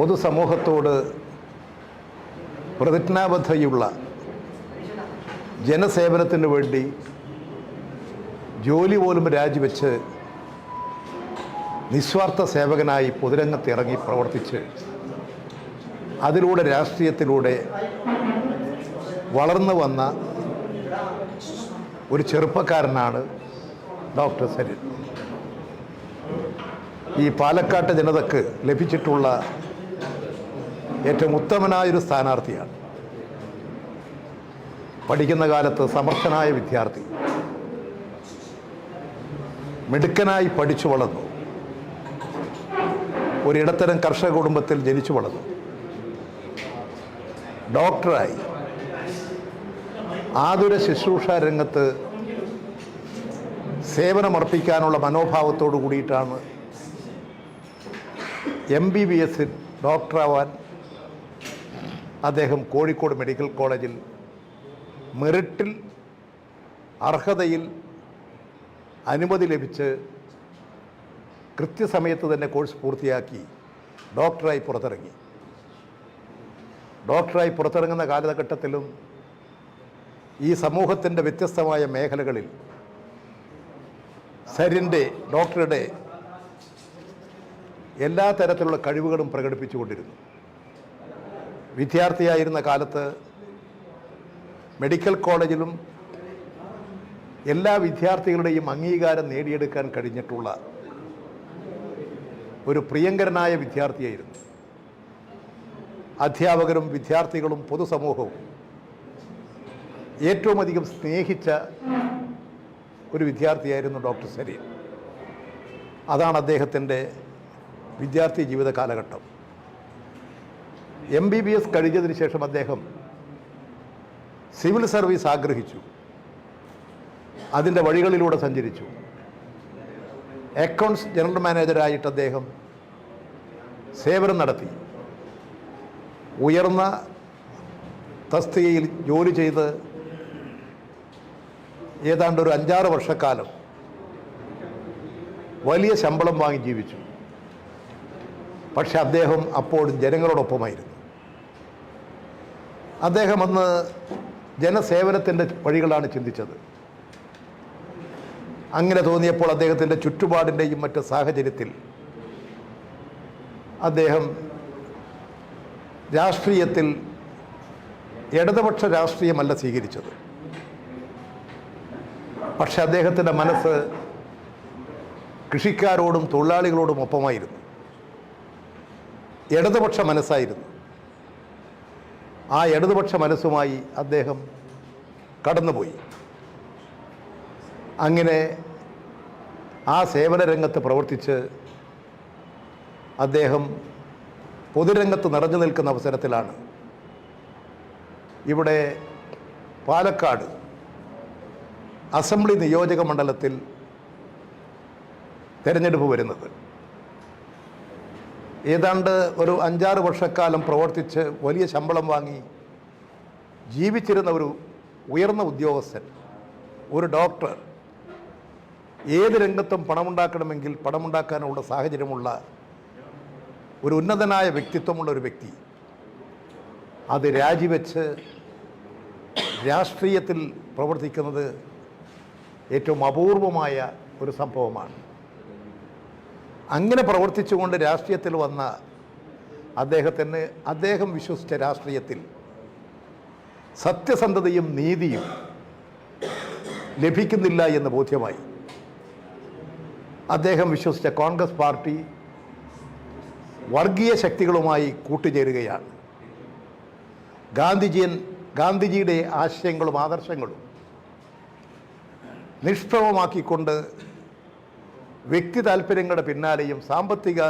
പൊതുസമൂഹത്തോട് പ്രതിജ്ഞാബദ്ധയുള്ള ജനസേവനത്തിന് വേണ്ടി ജോലി പോലും രാജിവെച്ച് നിസ്വാർത്ഥ സേവകനായി പൊതുരംഗത്ത് ഇറങ്ങി പ്രവർത്തിച്ച് അതിലൂടെ രാഷ്ട്രീയത്തിലൂടെ വളർന്നു വന്ന ഒരു ചെറുപ്പക്കാരനാണ് ഡോക്ടർ സരിൻ. ഈ പാലക്കാട്ട് ജനതക്ക് ലഭിച്ചിട്ടുള്ള ഏറ്റവും ഉത്തമനായൊരു സ്ഥാനാർത്ഥിയാണ്. പഠിക്കുന്ന കാലത്ത് സമർത്ഥനായ വിദ്യാർത്ഥി. മിടുക്കനായി പഠിച്ചു വളർന്നു. ഒരിടത്തരം കർഷക കുടുംബത്തിൽ ജനിച്ചു വളർന്നു. ഡോക്ടറായി. ആതുര ശുശ്രൂഷ രംഗത്ത് സേവനമർപ്പിക്കാനുള്ള മനോഭാവത്തോടു കൂടിയിട്ടാണ് എം ബി ബി എസ് ഡോക്ടറാവാൻ അദ്ദേഹം കോഴിക്കോട് മെഡിക്കൽ കോളേജിൽ മെറിറ്റിൽ അർഹതയിൽ അനുമതി ലഭിച്ച് കൃത്യസമയത്ത് തന്നെ കോഴ്സ് പൂർത്തിയാക്കി ഡോക്ടറായി പുറത്തിറങ്ങി. ഡോക്ടറായി പുറത്തിറങ്ങുന്ന കാലഘട്ടത്തിലും ഈ സമൂഹത്തിന്റെ വ്യത്യസ്തമായ മേഖലകളിൽ സരിന്റെ ഡോക്ടറുടെ എല്ലാ തരത്തിലുള്ള കഴിവുകളും പ്രകടിപ്പിച്ചുകൊണ്ടിരുന്നു. വിദ്യാർത്ഥിയായിരുന്ന കാലത്ത് മെഡിക്കൽ കോളേജിലും എല്ലാ വിദ്യാർത്ഥികളുടെയും അംഗീകാരം നേടിയെടുക്കാൻ കഴിഞ്ഞിട്ടുള്ള ഒരു പ്രിയങ്കരനായ വിദ്യാർത്ഥിയായിരുന്നു. അധ്യാപകരും വിദ്യാർത്ഥികളും പൊതുസമൂഹവും ഏറ്റവും അധികം സ്നേഹിച്ച ഒരു വിദ്യാർത്ഥിയായിരുന്നു ഡോക്ടർ സരീൻ. അതാണ് അദ്ദേഹത്തിന്റെ വിദ്യാർത്ഥി ജീവിത കാലഘട്ടം. എം ബി ബി എസ് കഴിഞ്ഞതിന് ശേഷം അദ്ദേഹം സിവിൽ സർവീസ് ആഗ്രഹിച്ചു. അതിന്റെ വഴികളിലൂടെ സഞ്ചരിച്ചു. അക്കൗണ്ട്സ് ജനറൽ മാനേജരായിട്ട് അദ്ദേഹം സേവനം നടത്തി. ഉയർന്ന തസ്തികയിൽ ജോലി ചെയ്ത് ഏതാണ്ട് ഒരു അഞ്ചാറ് വർഷക്കാലം വലിയ ശമ്പളം വാങ്ങി ജീവിച്ചു. പക്ഷെ അദ്ദേഹം അപ്പോഴും ജനങ്ങളോടൊപ്പമായിരുന്നു. അദ്ദേഹം അന്ന് ജനസേവനത്തിന്റെ വഴികളാണ് ചിന്തിച്ചത്. അങ്ങനെ തോന്നിയപ്പോൾ അദ്ദേഹത്തിന്റെ ചുറ്റുപാടിന്റെയും മറ്റ് സാഹചര്യത്തിൽ അദ്ദേഹം രാഷ്ട്രീയത്തിൽ ഇടതുപക്ഷ രാഷ്ട്രീയമല്ല സ്വീകരിച്ചത്. പക്ഷെ അദ്ദേഹത്തിന്റെ മനസ്സ് കൃഷിക്കാരോടും തൊഴിലാളികളോടും ഒപ്പമായിരുന്നു ഇടതുപക്ഷ മനസ്സായിരുന്നു. ആ ഇടതുപക്ഷ മനസ്സുമായി അദ്ദേഹം കടന്നുപോയി. അങ്ങനെ ആ സേവന രംഗത്ത് പ്രവർത്തിച്ച് അദ്ദേഹം പൊതുരംഗത്ത് നിറഞ്ഞു നിൽക്കുന്ന അവസരത്തിലാണ്. ഇവിടെ പാലക്കാട് അസംബ്ലി നിയോജക മണ്ഡലത്തിൽ തിരഞ്ഞെടുപ്പ് വരുന്നത്. ഏതാണ്ട് ഒരു അഞ്ചാറ് വർഷക്കാലം പ്രവർത്തിച്ച് വലിയ ശമ്പളം വാങ്ങി ജീവിച്ചിരുന്ന ഒരു ഉയർന്ന ഉദ്യോഗസ്ഥൻ ഒരു ഡോക്ടർ ഏത് രംഗത്തും പണമുണ്ടാക്കണമെങ്കിൽ പണമുണ്ടാക്കാനുള്ള സാഹചര്യമുള്ള ഒരു ഉന്നതനായ വ്യക്തിത്വമുള്ള ഒരു വ്യക്തി. അത് രാജിവെച്ച് രാഷ്ട്രീയത്തിൽ പ്രവർത്തിക്കുന്നത് ഏറ്റവും അപൂർവമായ ഒരു സംഭവമാണ്. അങ്ങനെ പ്രവർത്തിച്ചുകൊണ്ട് രാഷ്ട്രീയത്തിൽ വന്ന അദ്ദേഹത്തിന് അദ്ദേഹം വിശ്വസിച്ച രാഷ്ട്രീയത്തിൽ സത്യസന്ധതയും നീതിയും ലഭിക്കുന്നില്ല എന്ന് ബോധ്യമായി. അദ്ദേഹം വിശ്വസിച്ച കോൺഗ്രസ് പാർട്ടി വർഗീയ ശക്തികളുമായി കൂട്ടുചേരുകയാണ്. ഗാന്ധിജിയൻ ഗാന്ധിജിയുടെ ആശയങ്ങളും ആദർശങ്ങളും നിഷ്പ്രഭമാക്കിക്കൊണ്ട് വ്യക്തി താല്പര്യങ്ങളുടെ പിന്നാലെയും സാമ്പത്തിക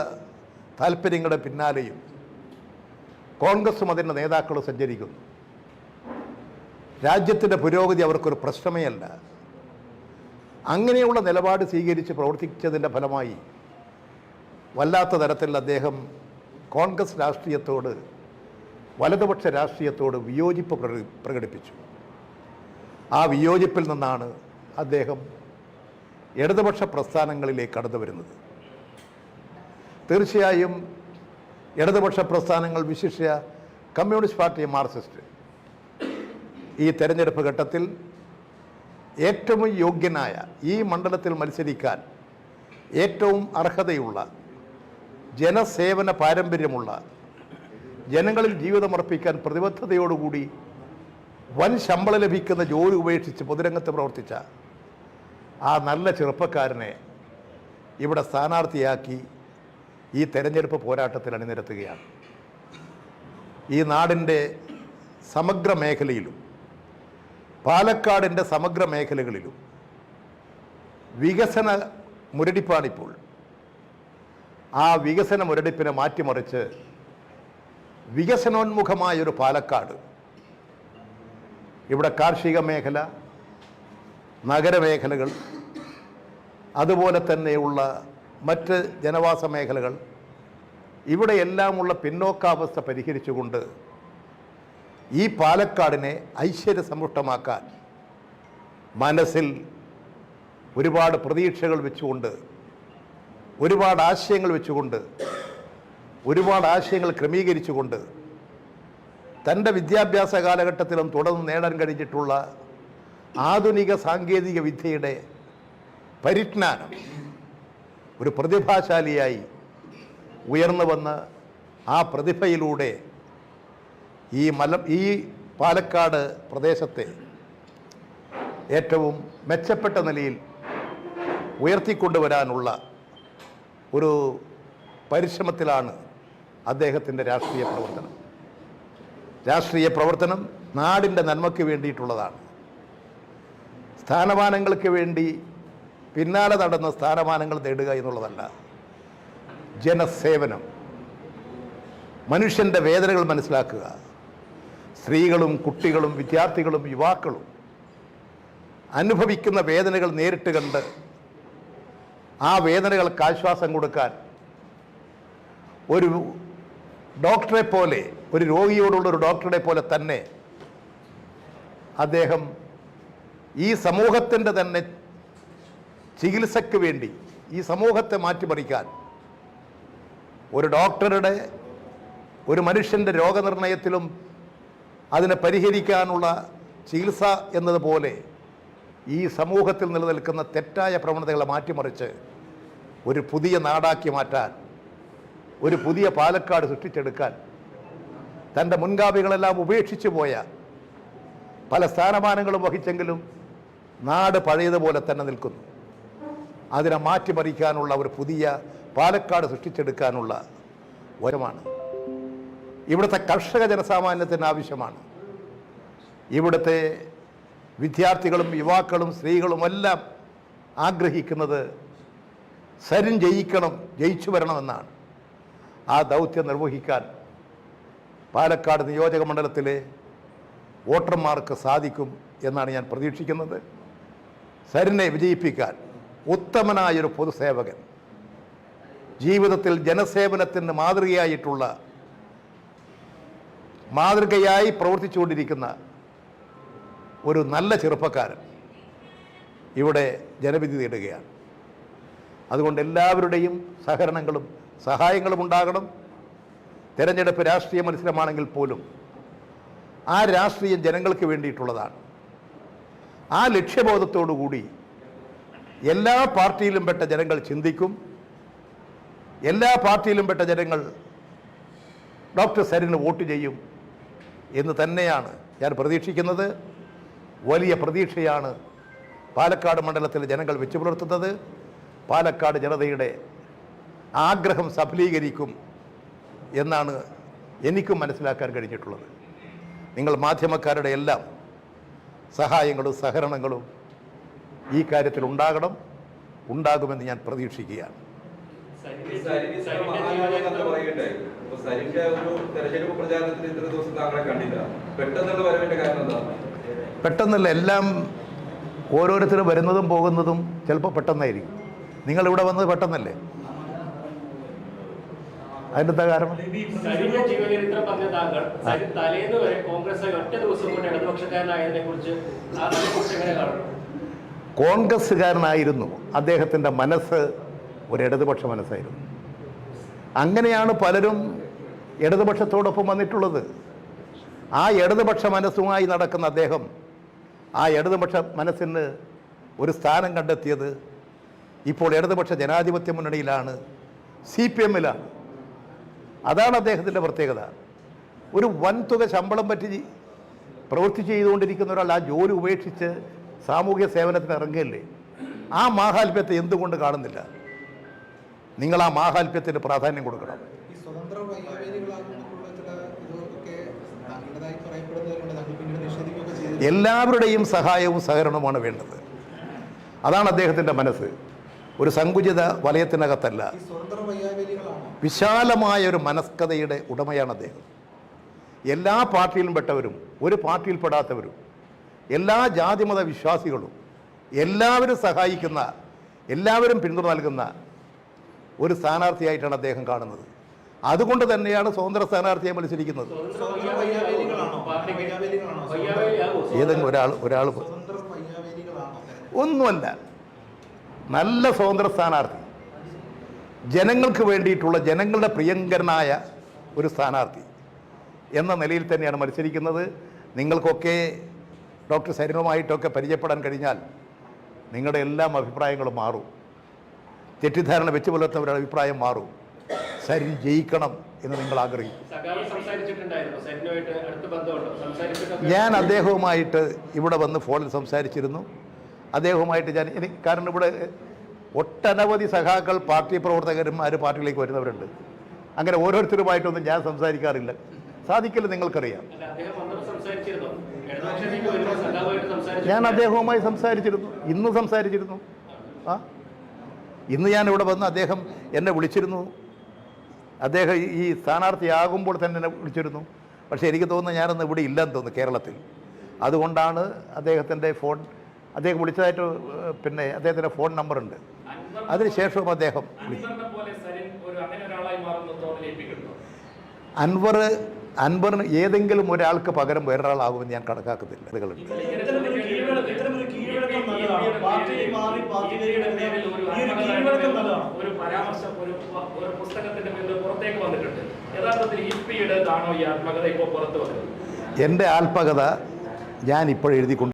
താല്പര്യങ്ങളുടെ പിന്നാലെയും കോൺഗ്രസും അതിന്റെ നേതാക്കളും സഞ്ചരിക്കുന്നു. രാജ്യത്തിന്റെ പുരോഗതി അവർക്കൊരു പ്രശ്നമേ അല്ല. അങ്ങനെയുള്ള നിലപാട് സ്വീകരിച്ച് പ്രവർത്തിച്ചതിന്റെ ഫലമായി വല്ലാത്ത തരത്തിൽ അദ്ദേഹം കോൺഗ്രസ് രാഷ്ട്രീയത്തോട് വലതുപക്ഷ രാഷ്ട്രീയത്തോട് വിയോജിപ്പ് പ്രക- പ്രകടിപ്പിച്ചു. ആ വിയോജിപ്പിൽ നിന്നാണ് അദ്ദേഹം ഇടതുപക്ഷ പ്രസ്ഥാനങ്ങളിലേക്ക് കടന്നു വരുന്നത്. തീർച്ചയായും ഇടതുപക്ഷ പ്രസ്ഥാനങ്ങൾ വിശിഷ്യ കമ്മ്യൂണിസ്റ്റ് പാർട്ടി മാർക്സിസ്റ്റ്. ഈ തെരഞ്ഞെടുപ്പ് ഘട്ടത്തിൽ ഏറ്റവും യോഗ്യനായ ഈ മണ്ഡലത്തിൽ മത്സരിക്കാൻ ഏറ്റവും അർഹതയുള്ള ജനസേവന പാരമ്പര്യമുള്ള ജനങ്ങളിൽ ജീവിതമർപ്പിക്കാൻ പ്രതിബദ്ധതയോടുകൂടി വൻ ശമ്പളം ലഭിക്കുന്ന ജോലി ഉപേക്ഷിച്ച് പൊതുരംഗത്ത് പ്രവർത്തിച്ച ആ നല്ല ചെറുപ്പക്കാരനെ ഇവിടെ സ്ഥാനാർത്ഥിയാക്കി ഈ തെരഞ്ഞെടുപ്പ് പോരാട്ടത്തിൽ അണിനിരത്തുകയാണ്. ഈ നാടിന്റെ സമഗ്ര മേഖലയിലും പാലക്കാടിന്റെ സമഗ്ര മേഖലകളിലും വികസന മുരടിപ്പാണിപ്പോൾ. ആ വികസന മുരടിപ്പിനെ മാറ്റിമറിച്ച് വികസനോന്മുഖമായൊരു പാലക്കാട്. ഇവിടെ കാർഷിക മേഖല നഗരമേഖലകൾ അതുപോലെ തന്നെയുള്ള മറ്റ് ജനവാസ മേഖലകൾ ഇവിടെയെല്ലാമുള്ള പിന്നോക്കാവസ്ഥ പരിഹരിച്ചുകൊണ്ട് ഈ പാലക്കാടിനെ ഐശ്വര്യസമ്പുഷ്ടമാക്കാൻ മനസ്സിൽ ഒരുപാട് പ്രതീക്ഷകൾ വെച്ചുകൊണ്ട് ഒരുപാട് ആശയങ്ങൾ വെച്ചുകൊണ്ട് ഒരുപാട് ആശയങ്ങൾ ക്രമീകരിച്ചുകൊണ്ട് തന്റെ വിദ്യാഭ്യാസ കാലഘട്ടത്തിലും തുടർന്ന് നേടാൻ കഴിഞ്ഞിട്ടുള്ള ആധുനിക സാങ്കേതിക വിദ്യയുടെ പരിജ്ഞാനം ഒരു പ്രതിഭാശാലിയായി ഉയർന്നു വന്ന് ആ പ്രതിഭയിലൂടെ ഈ മല ഈ പാലക്കാട് പ്രദേശത്തെ ഏറ്റവും മെച്ചപ്പെട്ട നിലയിൽ ഉയർത്തിക്കൊണ്ടുവരാനുള്ള ഒരു പരിശ്രമത്തിലാണ് അദ്ദേഹത്തിന്റെ രാഷ്ട്രീയ പ്രവർത്തനം. രാഷ്ട്രീയ പ്രവർത്തനം നാടിന്റെ നന്മയ്ക്ക് വേണ്ടിയിട്ടുള്ളതാണ്. സ്ഥാനമാനങ്ങൾക്ക് വേണ്ടി പിന്നാലെ നടന്ന സ്ഥാനമാനങ്ങൾ നേടുക എന്നുള്ളതല്ല. ജനസേവനം. മനുഷ്യന്റെ വേദനകൾ മനസ്സിലാക്കുക. സ്ത്രീകളും കുട്ടികളും വിദ്യാർത്ഥികളും യുവാക്കളും അനുഭവിക്കുന്ന വേദനകൾ നേരിട്ട് കണ്ട് ആ വേദനകൾക്ക് ആശ്വാസം കൊടുക്കാൻ ഒരു ഡോക്ടറെ പോലെ ഒരു രോഗിയോടുള്ള ഒരു ഡോക്ടറെ പോലെ തന്നെ അദ്ദേഹം ഈ സമൂഹത്തിന്റെ തന്നെ ചികിത്സയ്ക്ക് വേണ്ടി ഈ സമൂഹത്തെ മാറ്റിമറിക്കാൻ ഒരു ഡോക്ടറുടെ ഒരു മനുഷ്യന്റെ രോഗനിർണയത്തിലും അതിനെ പരിഹരിക്കാനുള്ള ചികിത്സ എന്നതുപോലെ ഈ സമൂഹത്തിൽ നിലനിൽക്കുന്ന തെറ്റായ പ്രവണതകളെ മാറ്റിമറിച്ച് ഒരു പുതിയ നാടാക്കി മാറ്റാൻ ഒരു പുതിയ പാലക്കാട് സൃഷ്ടിച്ചെടുക്കാൻ തന്റെ മുൻഗാമികളെല്ലാം ഉപേക്ഷിച്ചു പോയ പല സ്ഥാനമാനങ്ങളും വഹിച്ചെങ്കിലും നാട് പഴയതുപോലെ തന്നെ നിൽക്കുന്നു. അതിനെ മാറ്റിമറിക്കാനുള്ള ഒരു പുതിയ പാലക്കാട് സൃഷ്ടിച്ചെടുക്കാനുള്ള വരമാണ് ഇവിടുത്തെ കർഷക ജനസാമാന്യത്തിന് ആവശ്യമാണ്. ഇവിടുത്തെ വിദ്യാർത്ഥികളും യുവാക്കളും സ്ത്രീകളും എല്ലാം ആഗ്രഹിക്കുന്നത് സരിൻ ജയിക്കണം ജയിച്ചു വരണമെന്നാണ്. ആ ദൗത്യം നിർവഹിക്കാൻ പാലക്കാട് നിയോജക മണ്ഡലത്തിലെ വോട്ടർമാർക്ക് സാധിക്കും എന്നാണ് ഞാൻ പ്രതീക്ഷിക്കുന്നത്. സരിനെ വിജയിപ്പിക്കാൻ ഉത്തമനായൊരു പൊതുസേവകൻ. ജീവിതത്തിൽ ജനസേവനത്തിന് മാതൃകയായിട്ടുള്ള മാതൃകയായി പ്രവർത്തിച്ചുകൊണ്ടിരിക്കുന്ന ഒരു നല്ല ചെറുപ്പക്കാരൻ ഇവിടെ ജനവിധി നേടുകയാണ് അതുകൊണ്ട് എല്ലാവരുടെയും സഹകരണങ്ങളും സഹായങ്ങളും ഉണ്ടാകണം. തിരഞ്ഞെടുപ്പ് രാഷ്ട്രീയ മത്സരമാണെങ്കിൽ പോലും ആ രാഷ്ട്രീയം ജനങ്ങൾക്ക് വേണ്ടിയിട്ടുള്ളതാണ്. ആ ലക്ഷ്യബോധത്തോടു കൂടി എല്ലാ പാർട്ടിയിലും പെട്ട ജനങ്ങൾ ചിന്തിക്കും. എല്ലാ പാർട്ടിയിലും പെട്ട ജനങ്ങൾ ഡോക്ടർ സരിന് വോട്ട് ചെയ്യും എന്ന് തന്നെയാണ് ഞാൻ പ്രതീക്ഷിക്കുന്നത്. വലിയ പ്രതീക്ഷയാണ് പാലക്കാട് മണ്ഡലത്തിലെ ജനങ്ങൾ വെച്ചു പുലർത്തുന്നത്. പാലക്കാട് ജനതയുടെ ആഗ്രഹം സഫലീകരിക്കും എന്നാണ് എനിക്കും മനസ്സിലാക്കാൻ കഴിഞ്ഞിട്ടുള്ളത്. നിങ്ങൾ മാധ്യമക്കാരുടെ എല്ലാം സഹായങ്ങളും സഹകരണങ്ങളും ഈ കാര്യത്തിൽ ഉണ്ടാകണം ഉണ്ടാകുമെന്ന് ഞാൻ പ്രതീക്ഷിക്കുകയാണ്. പെട്ടെന്നല്ല എല്ലാം ഓരോരുത്തരും വരുന്നതും പോകുന്നതും ചിലപ്പോൾ പെട്ടെന്നായിരിക്കും. നിങ്ങളിവിടെ വന്നത് പെട്ടെന്നല്ലേ? അതിന്റെ കാരണം? കഴിഞ്ഞ ജീവചരിത്രം പറഞ്ഞ താങ്കൾ സരി തലേന്ന് വരെ കോൺഗ്രസ് ഒറ്റ ദിവസം കൊണ്ട് ഇടതുപക്ഷക്കാരനായതിനെ കുറിച്ച് കാണുന്നു? കോൺഗ്രസ്സുകാരനായിരുന്നു. അദ്ദേഹത്തിന്റെ മനസ്സ് ഒരു ഇടതുപക്ഷ മനസ്സായിരുന്നു. അങ്ങനെയാണ് പലരും ഇടതുപക്ഷത്തോടൊപ്പം വന്നിട്ടുള്ളത്. ആ ഇടതുപക്ഷ മനസ്സുമായി നടക്കുന്ന അദ്ദേഹം ആ ഇടതുപക്ഷ മനസ്സിന് ഒരു സ്ഥാനം കണ്ടെത്തിയത് ഇപ്പോൾ ഇടതുപക്ഷ ജനാധിപത്യ മുന്നണിയിലാണ് സി പി എമ്മിലാണ്. അതാണ് അദ്ദേഹത്തിന്റെ പ്രത്യേകത. ഒരു വൻതുക ശമ്പളം പറ്റി പ്രവൃത്തി ചെയ്തുകൊണ്ടിരിക്കുന്ന ഒരാൾ ആ ജോലി ഉപേക്ഷിച്ച് സാമൂഹ്യ സേവനത്തിന് ഇറങ്ങുകയല്ലേ? ആ മാഹാത്മ്യത്തെ എന്തുകൊണ്ട് കാണുന്നില്ല? നിങ്ങൾ ആ മാഹാത്മ്യത്തിന് പ്രാധാന്യം കൊടുക്കണം. എല്ലാവരുടെയും സഹായവും സഹകരണവുമാണ് വേണ്ടത്. അതാണ് അദ്ദേഹത്തിന്റെ മനസ്സ്. ഒരു സങ്കുചിത വലയത്തിനകത്തല്ല. വിശാലമായ ഒരു മനസ്കഥയുടെ ഉടമയാണ് അദ്ദേഹം. എല്ലാ പാർട്ടിയിലും പെട്ടവരും ഒരു പാർട്ടിയിൽ പെടാത്തവരും എല്ലാ ജാതിമത വിശ്വാസികളും എല്ലാവരും സഹായിക്കുന്ന എല്ലാവരും പിന്തുണ നൽകുന്ന ഒരു സ്ഥാനാർത്ഥിയായിട്ടാണ് അദ്ദേഹം കാണുന്നത്. അതുകൊണ്ട് തന്നെയാണ് സ്വതന്ത്ര സ്ഥാനാർത്ഥിയെ മത്സരിക്കുന്നത്. ഏതെങ്കിലും ഒരാൾ ഒരാൾ ഒന്നുമല്ല. നല്ല സ്വതന്ത്ര സ്ഥാനാർത്ഥി. ജനങ്ങൾക്ക് വേണ്ടിയിട്ടുള്ള ജനങ്ങളുടെ പ്രിയങ്കരനായ ഒരു സ്ഥാനാർത്ഥി എന്ന നിലയിൽ തന്നെയാണ് മത്സരിക്കുന്നത്. നിങ്ങൾക്കൊക്കെ ഡോക്ടർ സരിനുമായിട്ടൊക്കെ പരിചയപ്പെടാൻ കഴിഞ്ഞാൽ നിങ്ങളുടെ എല്ലാം അഭിപ്രായങ്ങളും മാറും. തെറ്റിദ്ധാരണ വെച്ച് പുലർത്തുന്നവരുടെ അഭിപ്രായം മാറും. സരിൻ ജയിക്കണം എന്ന് നിങ്ങൾ ആഗ്രഹിക്കും. ഞാൻ അദ്ദേഹവുമായിട്ട് ഇവിടെ വന്ന് ഫോണിൽ സംസാരിച്ചിരുന്നു. അദ്ദേഹവുമായിട്ട് ഞാൻ എനിക്ക് കാരണം ഇവിടെ ഒട്ടനവധി സഖാക്കൾ പാർട്ടി പ്രവർത്തകരും പ്രവർത്തകന്മാർ പാർട്ടിയിലേക്ക് വരുന്നവരുണ്ട്. അങ്ങനെ ഓരോരുത്തരുമായിട്ടൊന്നും ഞാൻ സംസാരിക്കാറില്ല. സാധിക്കില്ല നിങ്ങൾക്കറിയാം. ഞാൻ അദ്ദേഹവുമായി സംസാരിച്ചിരുന്നു. ഇന്ന് സംസാരിച്ചിരുന്നു. ആ? ഇന്ന് ഞാൻ ഇവിടെ വന്ന് അദ്ദേഹം എന്നെ വിളിച്ചിരുന്നു. അദ്ദേഹം ഈ- ഈ സ്ഥാനാർത്ഥിയാകുമ്പോൾ തന്നെ എന്നെ വിളിച്ചിരുന്നു. പക്ഷേ എനിക്ക് തോന്നുന്നു ഞാനൊന്ന് ഇവിടെ ഇല്ലെന്ന് തോന്നുന്നു കേരളത്തിൽ. അതുകൊണ്ടാണ് അദ്ദേഹത്തിന്റെ ഫോൺ അദ്ദേഹം വിളിച്ചതായിട്ട് പിന്നെ അദ്ദേഹത്തിന്റെ ഫോൺ നമ്പറുണ്ട്. അതിനുശേഷവും അദ്ദേഹം വിളിച്ചു പോലെ സരിൻ ഒരു അങ്ങനെ ഒരാളായി മാറുന്ന തോന്നലേൽപ്പിക്കുന്നു അൻവർ അൻവറിന് ഏതെങ്കിലും ഒരാൾക്ക് പകരം വേറൊരാളാകുമെന്ന് ഞാൻ കണക്കാക്കുന്നില്ല അതുകളുണ്ട്. ഒരു പരാമർശം ഒരു ഒരു പുസ്തകത്തിന്റെ പേരിൽ പുറത്തേക്ക് വന്നിട്ടുണ്ട്. യഥാർത്ഥത്തിൽ ഇ പിയുടേതാണോ ഈ ആത്മകഥ ഇപ്പോൾ പുറത്തു വന്നത്? എന്റെ ആത്മകഥ ഞാൻ ഇപ്പോൾ എഴുതിക്കൊണ്ട്